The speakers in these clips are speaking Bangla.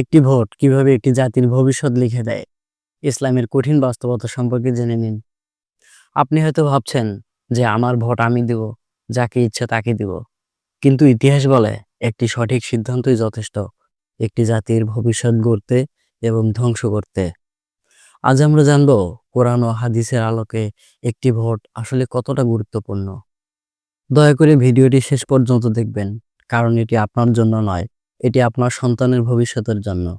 একটি ভোট কীভাবে একটি জাতির ভবিষ্যৎ লিখে দেয়? ইসলামের কঠিন বাস্তবতা সম্পর্কে জেনে নিন। আপনি হয়তো ভাবছেন যে আমার ভোট আমি দিব, যাকে ইচ্ছে তাকে দিব। কিন্তু ইতিহাস বলে একটি সঠিক সিদ্ধান্তই যথেষ্ট, একটি জাতির ভবিষ্যৎ গড়তে এবং ধ্বংস করতে। আজ আমরা জানব কোরআন ও হাদিসের আলোকে একটি ভোট আসলে কতটা গুরুত্বপূর্ণ। দয়া করে ভিডিওটি শেষ পর্যন্ত দেখবেন, কারণ এটি আপনার জন্য নয় এটি আপনার সন্তানের ভবিষ্যতের জন্য।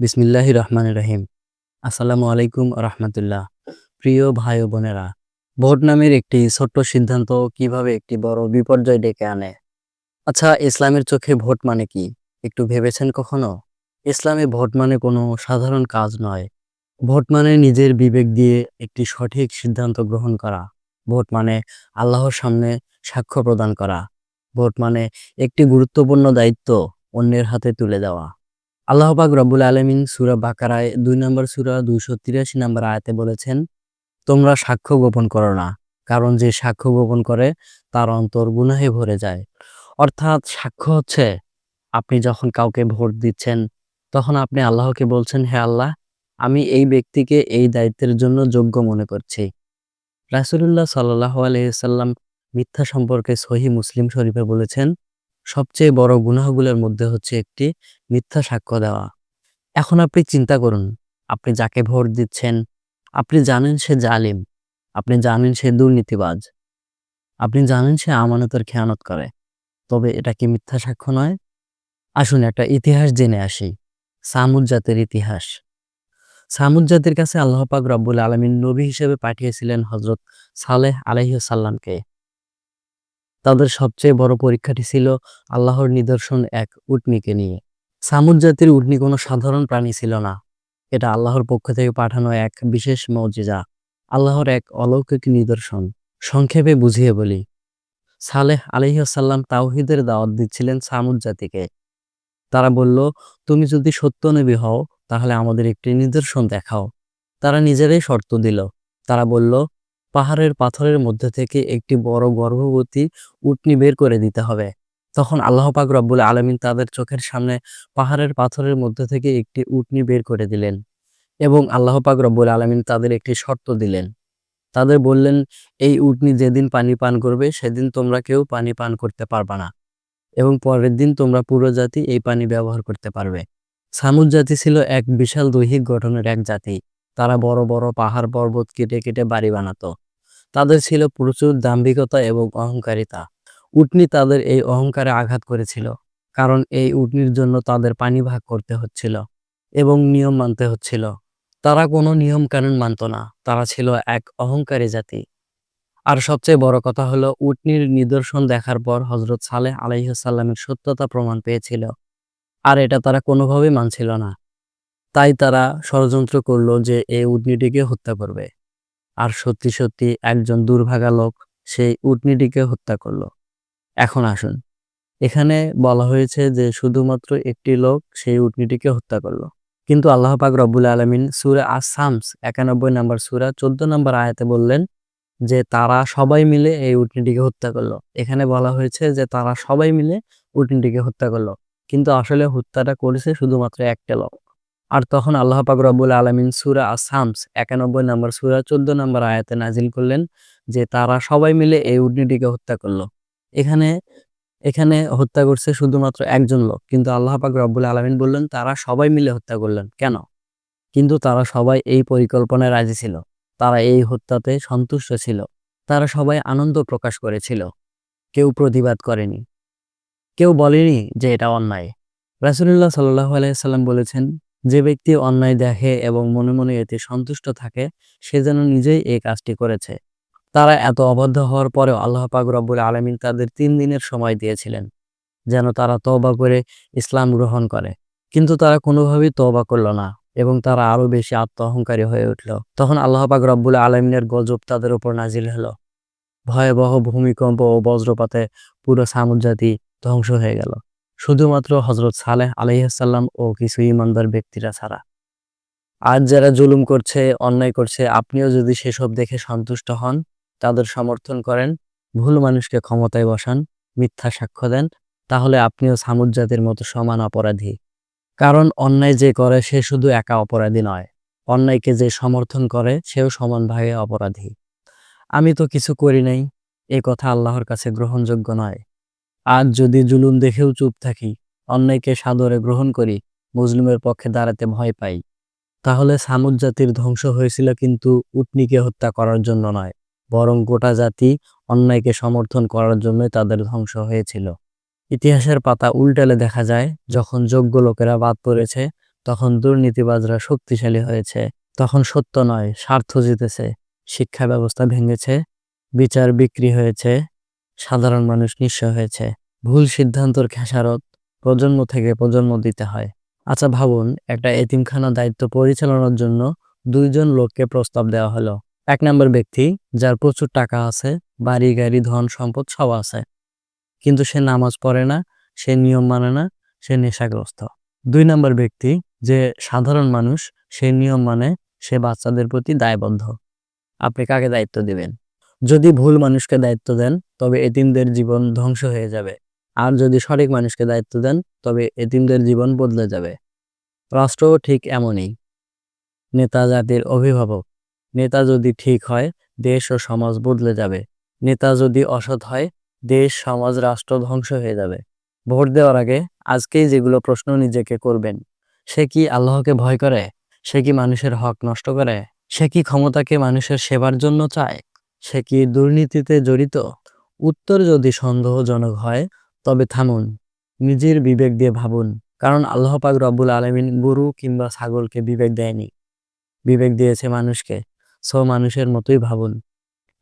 বিসমিল্লাহ রহমান রহিম। আসসালামু আলাইকুম রহমতুল্লাহ। প্রিয় ভাই বোনেরা, ভোট নামের একটি ছোট্ট সিদ্ধান্ত কীভাবে একটি বড় বিপর্যয় ডেকে আনে? আচ্ছা ইসলামের চোখে ভোট মানে কি? একটু ভেবেছেন কখনো? ইসলামে ভোট মানে কোনো সাধারণ কাজ নয়। ভোট মানে নিজের বিবেক দিয়ে একটি সঠিক সিদ্ধান্ত গ্রহণ করা। ভোট মানে আল্লাহর সামনে সাক্ষ্য প্রদান করা। ভোট মানে একটি গুরুত্বপূর্ণ দায়িত্ব অন্যের হাতে তুলে দেওয়া। আল্লাহ পাক রব্বুল আলমিন সুরা বাকারায় দুই নম্বর সুরা দুইশো তিরাশি নম্বর আয়াতে বলেছেন, তোমরা সাক্ষ্য গোপন করো না, কারণ যে সাক্ষ্য গোপন করে, তার অন্তর গুনাহে ভরে যায়। অর্থাৎ সাক্ষ্য হচ্ছে, আপনি যখন কাউকে ভোট দিচ্ছেন, তখন আপনি আল্লাহকে বলছেন, হে আল্লাহ, আমি এই ব্যক্তিকে এই দায়িত্বের জন্য যোগ্য মনে করছি। রাসুলুল্লাহ সাল্লাহ আলহিসাল্লাম মিথ্যা সম্পর্কে সহি মুসলিম শরীফে বলেছেন, সবচেয়ে বড় গুনাহগুলোর মধ্যে হচ্ছে একটি মিথ্যা সাক্ষ্য দেওয়া। এখন আপনি চিন্তা করুন, আপনি যাকে ভোট দিচ্ছেন, আপনি জানেন সে জালিম, আপনি জানেন সে দুর্নীতিবাজ, আপনি জানেন সে আমানতের খেয়ানত করে, তবে এটা কি মিথ্যা সাক্ষ্য নয়? আসুন একটা ইতিহাস জেনে আসি, সামুদ জাতের ইতিহাস। সামুদ জাতির কাছে আল্লাহ পাক রব্বুল আলমিন নবী হিসেবে পাঠিয়েছিলেন হজরত সালেহ আলহিসাল্লামকে তাদের সবচেয়ে বড় পরীক্ষাটি ছিল আল্লাহর নিদর্শন এক উটনিকে নিয়ে। সামুদ জাতির উটনি কোনো সাধারণ প্রাণী ছিল না। এটা আল্লাহর পক্ষ থেকে পাঠানো এক বিশেষ মৌজিজা, আল্লাহর এক অলৌকিক নিদর্শন। সংক্ষেপে বুঝিয়ে বলি, সালেহ আলহিহাসাল্লাম তাওহিদের দাওয়াত দিচ্ছিলেন সামুদ জাতিকে। তারা বলল, তুমি যদি সত্য নবী হও, তাহলে আমাদের একটি নিদর্শন দেখাও। তারা নিজেরাই শর্ত দিল। তারা বলল পাহাড়ের পাথরের মধ্যে থেকে একটি বড় গর্ভবতী উটনি বের করে দিতে হবে। তখন আল্লাহ পাক রব্বুল আলমিন তাদের চোখের সামনে পাহাড়ের পাথরের মধ্যে থেকে একটি উটনি বের করে দিলেন এবং আল্লাহ পাক রব্বুল আলমিন তাদের একটি শর্ত দিলেন। তাদের বললেন, এই উটনি যেদিন পানি পান করবে, সেদিন তোমরা কেউ পানি পান করতে পারবা না এবং পরের দিন তোমরা পুরো জাতি এই পানি ব্যবহার করতে পারবে। সামুদ জাতি ছিল এক বিশাল দৈহিক গঠনের এক জাতি। তারা বড় বড় পাহাড় পর্বত কেটে কেটে বাড়ি বানাতো। তাদের ছিল প্রচুর দাম্ভিকতা এবং অহংকারিতা। উটনি তাদের এই অহংকারে আঘাত করেছিল, কারণ এই উটনির জন্য তাদের পানি ভাগ করতে হচ্ছিল এবং নিয়ম মানতে হচ্ছিল। তারা কোনো নিয়ম কানুন মানত না, তারা ছিল এক অহংকারী জাতি। আর সবচেয়ে বড় কথা হলো, উটনির নিদর্শন দেখার পর হজরত সালেহ আলাইসাল্লামের সত্যতা প্রমাণ পেয়েছিল। আর এটা তারা কোনোভাবেই মানছিল না। তাই তারা ষড়যন্ত্র করল যে এই উটনিটিকে হত্যা করবে। আর সত্যি সত্যি একজন দুর্ভাগা লোক সেই উটনিটিকে হত্যা করল। এখন আসুন, এখানে বলা হয়েছে যে শুধুমাত্র একটি লোক সেই উটনিটিকে হত্যা করল। কিন্তু আল্লাহ পাক রব্বুল আলমিন সুরা আসামস একানব্বই নম্বর সুরা চোদ্দ নম্বর আয়াতে বললেন যে তারা সবাই মিলে এই উটনিটিকে হত্যা করল। এখানে বলা হয়েছে যে তারা সবাই মিলে উটনিটিকে হত্যা করল। কিন্তু আসলে হত্যাটা করেছে শুধুমাত্র একটা লোক। আর তখন আল্লাহ পাক রব্বুল আলমিন সুরা আসামস একানব্বই নম্বর, সুরা চোদ্দ নম্বর আয়াতে নাজিল করলেন যে, তারা সবাই মিলে এই উডনিটিকে হত্যা করল। এখানে এখানে হত্যা করছে শুধুমাত্র একজন লোক, কিন্তু আল্লাহ পাক রব্বুল আলমিন বললেন, তারা সবাই মিলে হত্যা করলেন। কেন? কিন্তু তারা সবাই এই পরিকল্পনায় রাজি ছিল। তারা এই হত্যাতে সন্তুষ্ট ছিল। তারা সবাই আনন্দ প্রকাশ করেছিল। কেউ প্রতিবাদ করেনি। কেউ বলেনি যে, এটা অন্যায়। রাসুল্লাহ সাল্লাহ আলাইসাল্লাম বলেছেন যে ব্যক্তি অন্যায় দেখে এবং মনে মনে এতে সন্তুষ্ট থাকে, সে যেন নিজেই এই কাজটি করেছে। তারা এত অবাধ্য হওয়ার পরেও আল্লাহ পাক রব্বুল আলমিন তাদের তিন দিনের সময় দিয়েছিলেন, যেন তারা তবা করে ইসলাম গ্রহণ করে। কিন্তু তারা কোনোভাবেই তবা করল না এবং তারা আরও বেশি আত্ম অহংকারী হয়ে উঠল। তখন আল্লাহ পাক রব্বুল আলমিনের গজব তাদের উপর নাজিল হলো। ভয়াবহ ভূমিকম্প ও বজ্রপাতে পুরো সামুদ জাতি ধ্বংস হয়ে গেল। শুধুমাত্র হজরত সালেহ আলহিহাসাল্লাম ও কিছু ইমানদার ব্যক্তিরা ছাড়া। আজ যারা জুলুম করছে, অন্যায় করছে, আপনিও যদি সেসব দেখে সন্তুষ্ট হন, তাদের সমর্থন করেন, ভুল মানুষকে ক্ষমতায় বসান, মিথ্যা সাক্ষ্য দেন, তাহলে আপনিও সামুদ জাতির মতো সমান অপরাধী। কারণ অন্যায় যে করে, সে শুধু একা অপরাধী নয়। অন্যায়কে যে সমর্থন করে, সেও সমানভাবে অপরাধী। আমি তো কিছু করি নাই, এ কথা আল্লাহর কাছে গ্রহণযোগ্য নয়। আজ যদি জুলুম দেখেও চুপ থাকি, অন্যায়কে সাদরে গ্রহণ করি, মুসলিমের পক্ষে দাঁড়াতে ভয় পাই। তাহলে সামুদ জাতির ধ্বংস হয়েছিল কিন্তু উটনিকে হত্যা করার জন্য নয়, বরং গোটা জাতি অন্যায়কে সমর্থন করার জন্যই তাদের ধ্বংস হয়েছিল। ইতিহাসের পাতা উল্টালে দেখা যায়, যখন যোগ্য লোকেরা বাদ পড়েছে, তখন দুর্নীতিবাজরা শক্তিশালী হয়েছে, তখন সত্য নয়, স্বার্থ জিতেছে, শিক্ষা ব্যবস্থা ভেঙেছে, বিচার বিক্রি হয়েছে সাধারণ মানুষ নিঃস্ব হয়েছে। ভুল সিদ্ধান্তর খেসারত প্রজন্ম থেকে প্রজন্ম দিতে হয়। আচ্ছা ভাবুন, একটা এতিমখানা দায়িত্ব পরিচালনার জন্য দুইজন লোককে প্রস্তাব দেওয়া হলো। এক নম্বর ব্যক্তি, যার প্রচুর টাকা আছে, বাড়ি, গাড়ি, ধন, সম্পদ সব আছে। কিন্তু সে নামাজ পড়ে না, সে নিয়ম মানে না, সে নেশাগ্রস্ত। দুই নম্বর ব্যক্তি, যে সাধারণ মানুষ, সে নিয়ম মানে সে বাচ্চাদের প্রতি দায়বদ্ধ। আপনি কাকে দায়িত্ব দিবেন? যদি ভুল মানুষকে দায়িত্ব দেন, তবে এতিমদের জীবন ধ্বংস হয়ে যাবে। আর যদি সঠিক মানুষকে দায়িত্ব দেন, তবে এতিমদের জীবন বদলে যাবে। রাষ্ট্রও ঠিক এমনই। নেতা জাতির অভিভাবক। নেতা যদি ঠিক হয়, দেশ ও সমাজ বদলে যাবে। নেতা যদি অসৎ হয়, দেশ, সমাজ, রাষ্ট্র ধ্বংস হয়ে যাবে। ভোট দেওয়ার আগে আজকেই যেগুলো প্রশ্ন নিজেকে করবেন, সে কি আল্লাহকে ভয় করে? সে কি মানুষের হক নষ্ট করে? সে কি ক্ষমতাকে মানুষের সেবার জন্য চায়? সে কি দুর্নীতিতে জড়িত? উত্তর যদি সন্দেহজনক হয়, তবে থামুন। নিজের বিবেক দিয়ে ভাবুন। কারণ আল্লাহ পাক রব্বুল আলমিন গরু কিংবা ছাগলকে বিবেক দেয়নি। বিবেক দিয়েছে মানুষকে। সো মানুষের মতোই ভাবুন।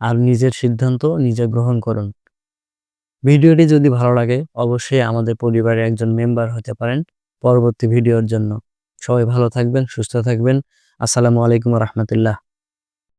আর নিজের সিদ্ধান্ত নিজে গ্রহণ করুন। ভিডিওটি যদি ভালো লাগে, অবশ্যই আমাদের পরিবারের একজন মেম্বার হতে পারেন পরবর্তী ভিডিওর জন্য। সবাই ভালো থাকবেন, সুস্থ থাকবেন। আসসালামু আলাইকুম রহমতুল্লাহ।